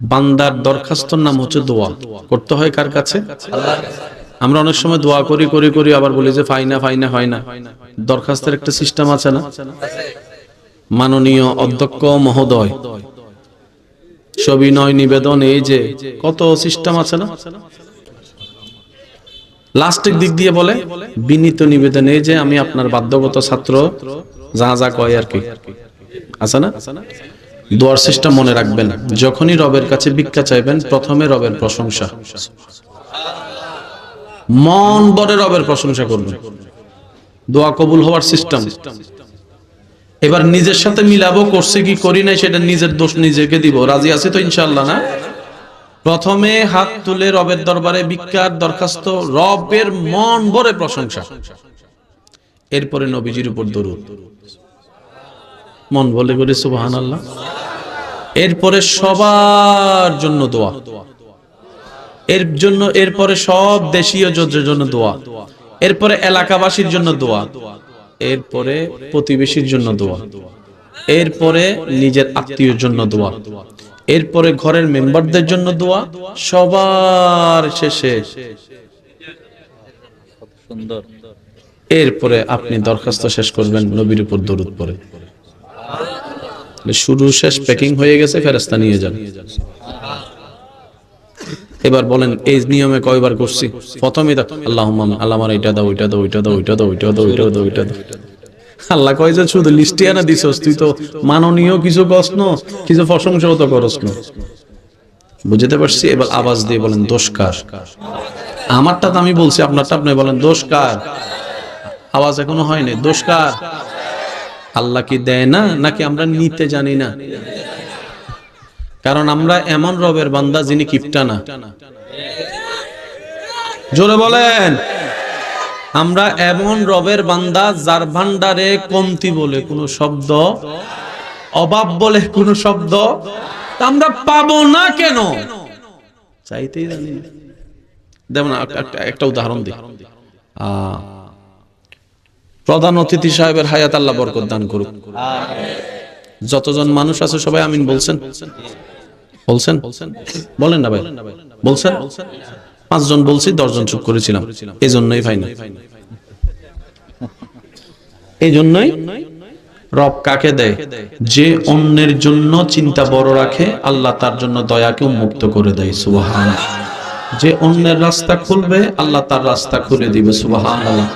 বান্দার দরখাস্তর নাম হচ্ছে দোয়া। করতে হয় কার কাছে? আমরা অনেক সময় দোয়া করি করি করি, আবার বলি যে ফাইনা ফাইনা, হয় না। দরখাস্তের একটা সিস্টেম আছে না? মাননীয় অধ্যক্ষ মহোদয়, সবিনয় নিবেদন এই যে কত সিস্টেম আছে না? লাস্টের দিক দিয়ে বলে, বিনীত নিবেদন এই যে আমি আপনার বাধ্যগত ছাত্র, যা যা কয় আর কি। আছে না? দোয়ার সিস্টেম মনে রাখবেন, যখনই রবের কাছে ভিক্ষা চাইবেন, প্রথমে রবের প্রশংসা। মন বরে রবের প্রশংসা করবেন। দোয়া কবুল হওয়ার সিস্টেম। এবার নিজের সাথে মিলাবো, করছে কি করি নাই সেটা নিজের দোষ নিজেকে দিব। রাজি আছে তো ইনশাল্লাহ না? প্রথমে হাত তুলে রবের দরবারে ভিক্ষার দরখাস্ত, রবের মন ভরে প্রশংসা। এরপরে নবীজির উপর দরুদ। মন বলে করে সুবাহান আল্লাহ এরপরে সবার জন্য দোয়া। এর জন্য এরপরে সব দেশীয় জন্য দোয়া। এরপরে এলাকাবাসীর জন্য দোয়া। এরপরে প্রতিবেশীর জন্য দোয়া। এরপরে নিজের আত্মীয়র জন্য দোয়া। এরপরে ঘরের মেম্বারদের জন্য দোয়া। সবার শেষে সুন্দর। এরপরে আপনি দরখাস্ত শেষ করবেন নবীর উপর দরুদ পরে শুরু শেষ প্যাকিং হয়ে গেছে ফেরেস্তা নিয়ে যান। এবার বলেন, এই নিয়মে কয়বার করছি? প্রথমে আল্লাহ আল্লাহ আমার এটা দাও, ওইটা দাও ওইটা দাও ওইটা দাও ওইটা দাও ওইটা দাও ওইটা দাও। আল্লাহ কয় যে, শুধু লিস্টে আনা দিছস, তুই তো মাননীয় কিছু প্রশ্ন কিছু প্রশংসাও তো করস না। বুঝতে পারছি? এবার আওয়াজ দিয়ে বলেন, দোষ কার? আমারটা তো আমি বলছি, আপনারটা আপনি বলেন, দোষ কার? আওয়াজ এখনও হয়নি, দোষ কার? আল্লাহ কি দেয় না নাকি আমরা নিতে জানি না? কারণ আমরা এমন রবের বান্দা যিনি কিপটা না জোরে বলেন আমরা এমন রবের বান্দা যার ভান্ডারে কমতি বলে কোনো শব্দ অভাব বলে কোনো শব্দ আমরা পাবো না কেন? চাইতেই জানি না। একটা উদাহরণ দিই। আহ, প্রধান অতিথি সাহেবের হায়াত আল্লাহ বরকত দান করুক। যতজন মানুষ আছে সবাই আমিন বলছেন। বলছেন? বলেন না ভাই। বলছেন? পাঁচজন বলছি, দশজন চুপ করেছিলাম। এই জন্যই ভাই না। এই জন্যই রব কাকে দেয়? যে অন্যের জন্য চিন্তা বড় রাখে, আল্লাহ তার জন্য দয়াকে মুক্ত করে দেয় সুবহান যে অন্যের রাস্তা খুলবে, আল্লাহ তার রাস্তা খুলে দিবে সুবহান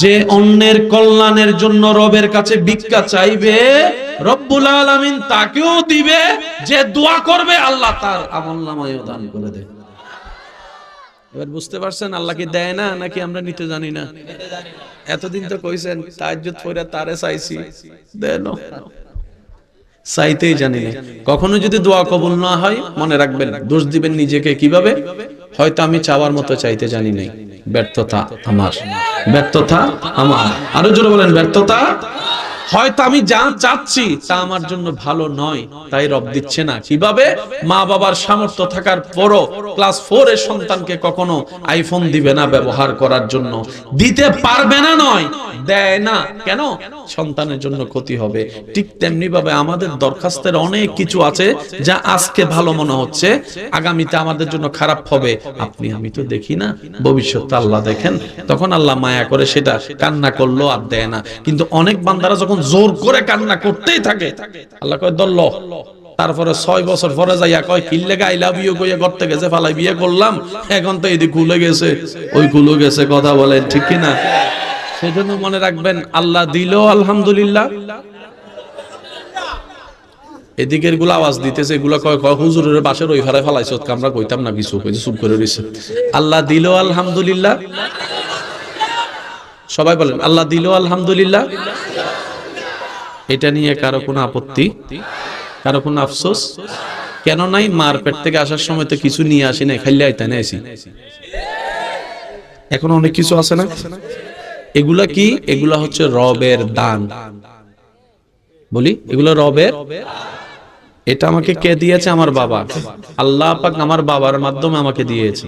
যে অন্যের কল্যাণের জন্য রবের কাছে ভিক্ষা চাইবে, রব্বুল আলামিন তাকেও দিবে, যে দোয়া করবে, আল্লাহ তার আমল নামায়ও দান করে দেয় এবার বুঝতে পারছেন আল্লাহ কি দেয় না, নাকি আমরা নিতে জানি না? এতদিন তো কইছেন তাজ্জুদ পড়ে তারে চাইছি। দেন চাইতেই জানি না। কখনো যদি দোয়া কবুল না হয়, মনে রাখবেন, দোষ দিবেন নিজেকে কীভাবে? হয়তো আমি চাওয়ার মতো চাইতে জানি নাই। ব্যর্থতা আমার। ব্যর্থতা আমার। আরও জোরে বলেন, ব্যর্থতা হয়তো আমি যা চাচ্ছি তা আমার জন্য ভালো নয়, তাই রব দিচ্ছে না। কীভাবে? মা বাবার সামর্থ্য থাকার পরও ক্লাস ফোর এর সন্তানকে কখনো আইফোন দিবে না ব্যবহার করার জন্য। দিতে পারবে না নয়, দেয় না। কেন? সন্তানের জন্য ক্ষতি হবে। ঠিক তেমনি ভাবে আমাদের দরখাস্তের অনেক কিছু আছে যা আজকে ভালো মনে হচ্ছে, আগামীতে আমাদের জন্য খারাপ হবে। আপনি, আমি তো দেখি না ভবিষ্যৎ আল্লাহ দেখেন। তখন আল্লাহ মায়া করে সেটা কান্না করল আর দেয় না। কিন্তু অনেক বান্দারা যখন জোর করে কান্না করতেই থাকে। আল্লাহ কয়, দল্ল। তারপরে ছয় বছর পরে যাইয়া কয় কিল্লে আই লাভ ইউ কইয়া থেকে যে ফালাই বিয়ে করলাম, এখন তো এদিকে খুলে গেছে। ওই খুলে গেছে, কথা বলেন ঠিক কি না সেজন্য মনে রাখবেন, আল্লাহ দিল আলহামদুলিল্লাহ। এদিকেরগুলো আওয়াজ দিতেছে, এগুলো কয় কয়, হুজুরের বাসের ওই ফালায় ফালাইছ আমরা কইতাম না কিছু, কইছে, চুপ করে রইছে। আল্লাহ দিল আলহামদুলিল্লাহ। সবাই বলেন, আল্লাহ দিল আলহামদুলিল্লাহ। এটা নিয়ে কারও কোনো আপত্তি? কারও কোনো আফসোস? কেন নাই? মার পেট থেকে আসার সময় তো কিছু নিয়ে আসি নাই খাইলে আইতে না আসি এখন অনেক কিছু আছে না? এগুলা কি? এগুলা হচ্ছে রবের দান। বলি এগুলো রবের? এটা আমাকে কে দিয়েছে? আমার বাবা। আল্লাহ পাক আমার বাবার মাধ্যমে আমাকে দিয়েছে।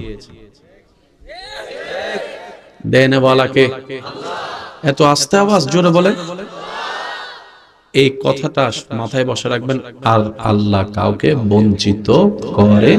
দেনে বলাকে। এত আস্তে আওয়াজ জোরে বলে এই কথাটা মাথায় বসে রাখবেন আর আল্লাহ কাউকে বঞ্চিত করে